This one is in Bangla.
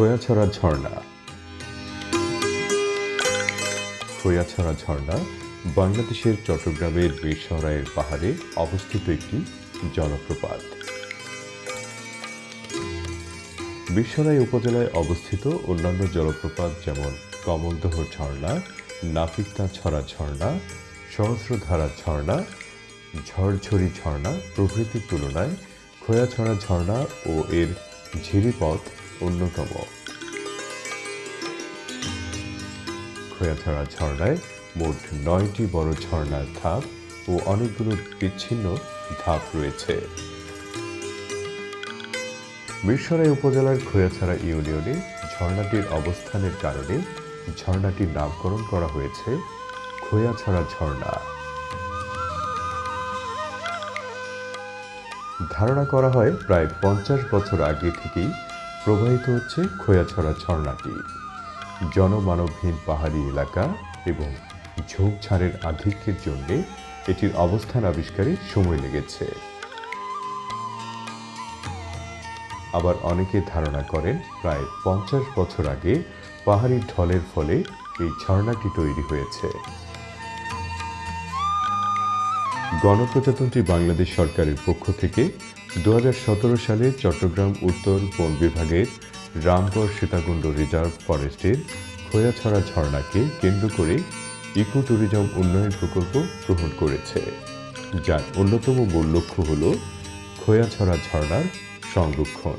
খোয়াছড়া ঝর্ণা। খোয়াছড়া ঝর্ণা বাংলাদেশের চট্টগ্রামের মিরসরাইয়ের পাহাড়ে অবস্থিত একটি জলপ্রপাত। মিরসরাই উপজেলায় অবস্থিত অন্যান্য জলপ্রপাত যেমন কমলদহ ঝর্ণা নাফিকতা ছড়া ঝর্ণা, সহস্রধারা ঝর্ণা ঝড়ঝড়ি ঝর্ণা প্রভৃতির তুলনায় খোয়াছড়া ঝর্ণা ও এর ঝিরিপথ অন্যতম। খোয়াছড়া ঝর্ণায় মোট নয়টি বড় ঝর্ণার ধাপ ও অনেকগুলো বিচ্ছিন্ন ধাপ রয়েছে। মিরসরাই উপজেলার খোয়াছড়া ইউনিয়নে ঝর্ণাটির অবস্থানের কারণে ঝর্ণাটির নামকরণ করা হয়েছে খোয়াছড়া ঝর্ণা। ধারণা করা হয় প্রায় পঞ্চাশ বছর আগে থেকেই প্রবাহিত হচ্ছে খোয়াছড়া ঝর্ণাটি। জনমানবহীন পাহাড়ি এলাকা এবং ঝোপঝাড়ের আধিক্যের জন্যে এটির অবস্থান আবিষ্কারে সময় লেগেছে। আবার অনেকে ধারণা করেন প্রায় পঞ্চাশ বছর আগে পাহাড়ি ঢলের ফলে এই ঝর্ণাটি তৈরি হয়েছে। গণপ্রজাতন্ত্রী বাংলাদেশ সরকারের পক্ষ থেকে দু হাজার সতেরো সালে চট্টগ্রাম উত্তর বন বিভাগের রামগড় সীতাকুণ্ড রিজার্ভ ফরেস্টের খোয়াছড়া ঝর্ণাকে কেন্দ্র করে ইকো ট্যুরিজম উন্নয়ন প্রকল্প গ্রহণ করেছে। যার অন্যতম মূল লক্ষ্য হল খোয়াছড়া ঝর্ণার সংরক্ষণ।